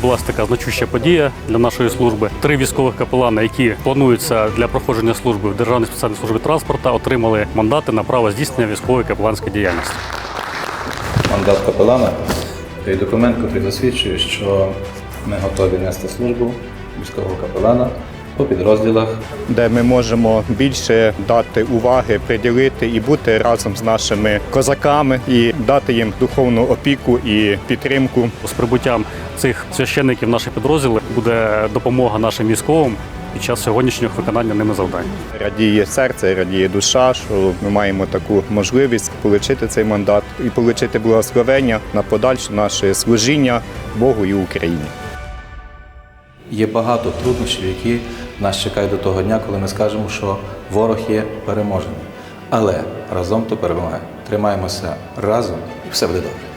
відбулася така значуща подія для нашої служби. Три військових капелани, які плануються для проходження служби в Державній спеціальній службі транспорту, отримали мандати на право здійснення військової капеланської діяльності. мандат капелана той документ, який засвідчує, що ми готові нести службу військового капелана по підрозділах де ми можемо більше дати уваги, приділити і бути разом з нашими козаками, і дати їм духовну опіку і підтримку. З прибуттям цих священників в наші підрозділи буде допомога нашим військовим під час сьогоднішнього виконання ними завдань. Радіє серце, радіє душа, що ми маємо таку можливість отримати цей мандат і отримати благословення на подальше наше служіння Богу і Україні. Є багато труднощів, які нас чекають до того дня, коли ми скажемо, що ворог є переможений. Але разом то перемагає. Тримаємося разом і все буде добре.